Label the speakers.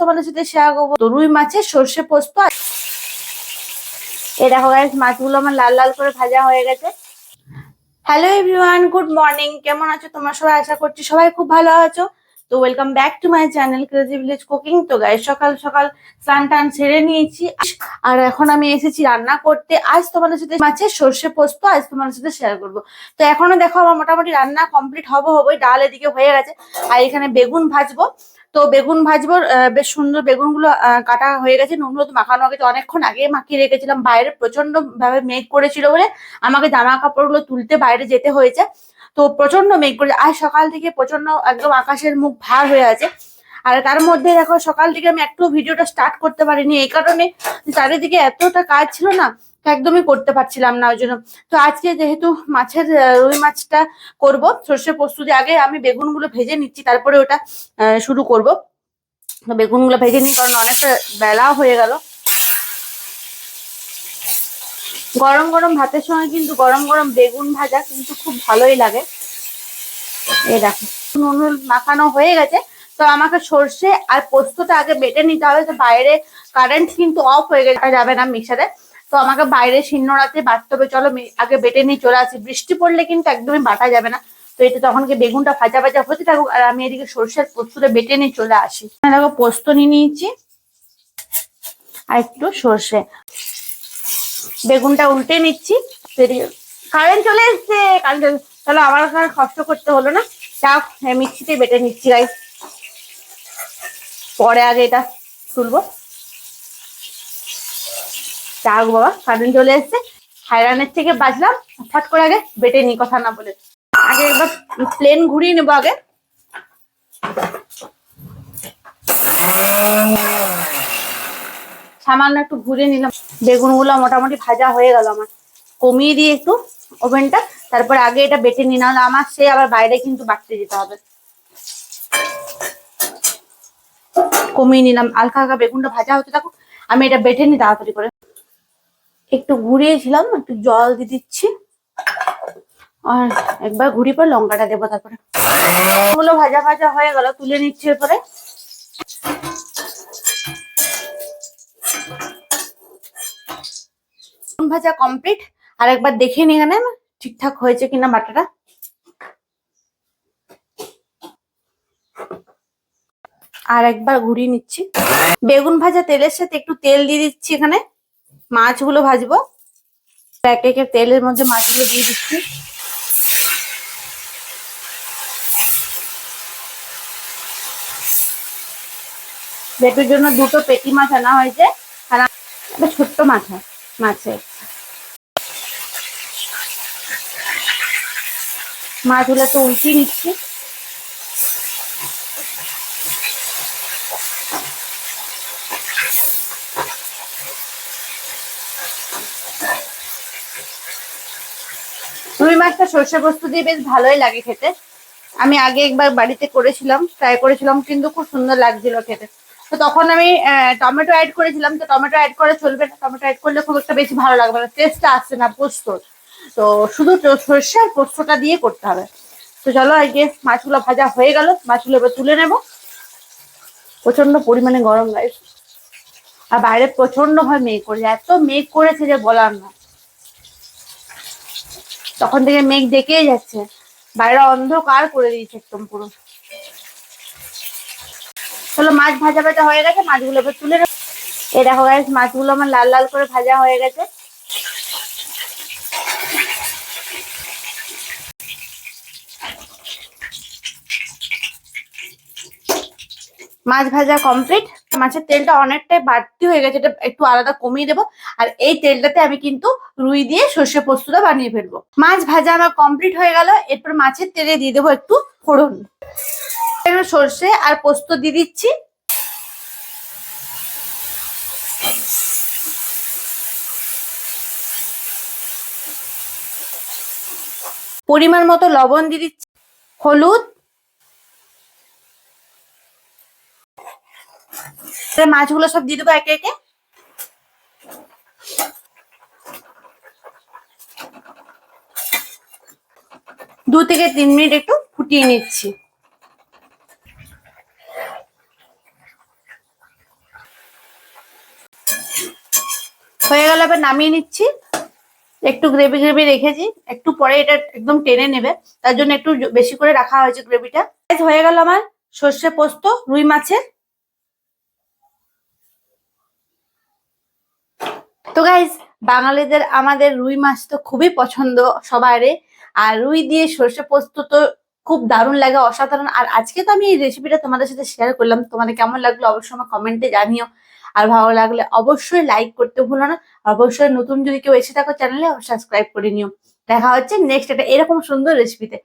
Speaker 1: তোমাদের সাথে শেয়ার করব। তো রুই মাছের সর্ষে পোস্ত এ দেখো গাইস মাছগুলো আমার লাল লাল করে ভাজা হয়ে গেছে। হ্যালো এভরিওয়ান গুড মর্নিং কেমন আছো? তোমরা সবাই আশা করছি সবাই খুব ভালো আছো। তো welcome back to my channel crazy village cooking তো গাইস সকাল সকাল স্নান টান সেরে নিয়েছি। আর এখন আমি এসেছি রান্না করতে। আজ তোমাদের সাথে মাছের সর্ষে পোস্ত, আজ তোমাদের সাথে শেয়ার করব। তো এখনও দেখো আমার মোটামুটি রান্না কমপ্লিট হব হবোই, ডাল এদিকে হয়ে গেছে। আর এখানে বেগুন ভাজবো। তো বেগুন ভাজবো বেশ সুন্দর বেগুনগুলো কাটা হয়ে গেছে। নুন হলুদ মাখানো গেছে অনেকক্ষণ আগে মাখিয়ে রেখেছিলাম। বাইরে প্রচণ্ড ভাবে মেঘ করেছিল বলে আমাকে জামা কাপড়গুলো তুলতে বাইরে যেতে হয়েছে। তো প্রচণ্ড মেঘ করেছে আজ সকাল থেকে প্রচণ্ড একদম আকাশের মুখ ভার হয়ে আছে। আর তার মধ্যে দেখো সকাল থেকে আমি একটু ভিডিওটা স্টার্ট করতে পারিনি, এই কারণে চারিদিকে এতটা কাজ ছিল না একদমই করতে পারছিলাম না, ওই জন্য। তো আজকে যেহেতু মাছের রুই মাছটা করব, সর্ষে প্রস্তুতি আগে আমি বেগুনগুলো ভেজে নিচ্ছি, তারপরে ওটা শুরু করব। বেগুনগুলো ভেজে নিই, কারণ অনেকটা বেলাও হয়ে গেল। গরম গরম ভাতের সঙ্গে কিন্তু গরম গরম বেগুন ভাজা কিন্তু খুব ভালোই লাগে। এই দেখো, নুন মাখানো হয়ে গেছে। তো আমাকে সর্ষে আর পোস্তটা আগে বেটে নিতে হবে, তো বাইরে কারেন্ট কিন্তু অফ হয়ে গেছে। যাবে না মিক্সারে তো আমাকে বাইরে শিন্নরাতে বাটতে হবে। চলো আগে বেটে নিয়ে চলে আসি। বৃষ্টি পড়লে কিন্তু একদমই বাটা যাবে না। তো এটা তখন কি বেগুনটা ভাজা ভাজা হতে থাকুক, আর আমি এদিকে সর্ষের পোস্তটা বেটে নিয়ে চলে আসি। দেখো পোস্ত নিয়ে নিয়েছি, আর একটু সর্ষে। বেগুনটা উল্টে নিচ্ছি। কারেন্ট চলে এসছে কারেন্ট আমার আর কষ্ট করতে হলো না। যাও হ্যাঁ, মিক্সিতে বেটে নিচ্ছি গাইস পরে আগে এটা তুলবো। যাক বাবা কারেন্ট চলে এসছে। হাইরানের থেকে বাজলাম ফট করে আগে বেটে নি কথা না বলে। আগে একবার প্লেন ঘুরিয়ে নেব আগে। সামান্য একটু ঘুরে নিলাম। বেগুনগুলো মোটামুটি ভাজা হয়ে গেল আমার। কমিয়ে দিয়ে একটু ওভেনটা, তারপর আগে এটা বেটে নিয়ে নাহলে আমার সে আবার বাইরে কিন্তু বাটতে যেতে হবে। কমিয়ে নিলাম, হালকা হালকা বেগুনটা ভাজা হতে থাকুক, আমি এটা বেটে নিই তাড়াতাড়ি করে। একটু ঘুরিয়েছিলাম, একটু জল দিয়ে দিচ্ছি। আর একবার ঘুরিয়ে পর লঙ্কাটা দেবো তারপরে। ভাজা ভাজা হয়ে গেল, তুলে নিচ্ছি এরপরে। ভাজা কমপ্লিট আর একবার দেখে নি এখানে ঠিকঠাক হয়েছে কিনা বাটাটা। আর একবার ঘুরিয়ে নিচ্ছি। বেগুন ভাজা তেলের সাথে একটু তেল দিয়ে দিচ্ছি এখানে। মাছগুলো ভাজবো। এক একে তেলের মধ্যে মাছগুলো দিয়ে দিচ্ছি। বেটুর জন্য দুটো পেটি মাছ আনা হয়েছে। একটা ছোট্ট মাছ মাছের। মাছগুলো তো উল্টিয়ে নিচ্ছি। রুই মাছটা সর্ষে পোস্ত দিয়ে বেশ ভালোই লাগে খেতে। আমি আগে একবার বাড়িতে করেছিলাম ট্রাই করেছিলাম, কিন্তু খুব সুন্দর লাগছিল খেতে। তো তখন আমি টমেটো অ্যাড করেছিলাম, তো টমেটো অ্যাড করে চলবে না। টমেটো অ্যাড করলে খুব একটা বেশি ভালো লাগবে না। টেস্টটা আসছে না পোস্তর। তো শুধু সর্ষে আর পোস্তটা দিয়ে করতে হবে। তো চলো আজকে মাছগুলো ভাজা হয়ে গেল, মাছগুলো এবার তুলে নেব। প্রচণ্ড পরিমাণে গরম গাইস আর বাইরে প্রচণ্ড ভাবে মেঘ করেছে এত মেঘ করেছে যে বলার না। তখন থেকে মেঘ ডেকেই যাচ্ছে। বাইরে অন্ধকার করে দিয়েছে একদম পুরো। চলো, মাছ ভাজা ভাজা হয়ে গেছে, মাছগুলো এবার তুলে নেব। এই দেখো গাইস মাছগুলো আমার লাল লাল করে ভাজা হয়ে গেছে। মাছ ভাজা কমপ্লিট মাছের তেলটা অনেকটাই বাড়তি হয়ে গেছে, এটা একটু আলাদা কমিয়ে দেবো। আর এই তেলটাতে আমি কিন্তু রুই দিয়ে সর্ষে পোস্তটা বানিয়ে ফেলব। মাছ ভাজা আমার কমপ্লিট হয়ে গেল। এরপর মাছের তেলে দিয়ে দেবো একটু ফোড়ন। সর্ষে আর পোস্ত দিয়ে দিচ্ছি। পরিমাণ মতো লবণ দিয়ে দিচ্ছি। হলুদ মাছগুলো সব দিয়ে দেবো একে একে। দু থেকে তিন মিনিট একটু ফুটিয়ে নিচ্ছি। হয়ে গেল, এবার নামিয়ে নিচ্ছি। একটু গ্রেভি গ্রেভি রেখেছি। একটু পরে এটা একদম টেনে নেবে। তার জন্য একটু বেশি করে রাখা হয়েছে গ্রেভিটা হয়ে গেল আমার সর্ষে পোস্ত, রুই মাছের তো গাইজ বাঙালিদের আমাদের রুই মাছ তো খুবই পছন্দ সবারই আর রুই দিয়ে সর্ষে পোস্ত তো খুব দারুণ লাগে, অসাধারণ। আর আজকে তো আমি এই রেসিপিটা তোমাদের সাথে শেয়ার করলাম। তোমাদের কেমন লাগল অবশ্যই আমার কমেন্টে জানিও। আর ভালো লাগলে অবশ্যই লাইক করতে ভুলো না। অবশ্যই নতুন যদি কেউ এসে থাকো চ্যানেলে সাবস্ক্রাইব করে নিও। দেখা হচ্ছে নেক্সট একটা এরকম সুন্দর রেসিপিতে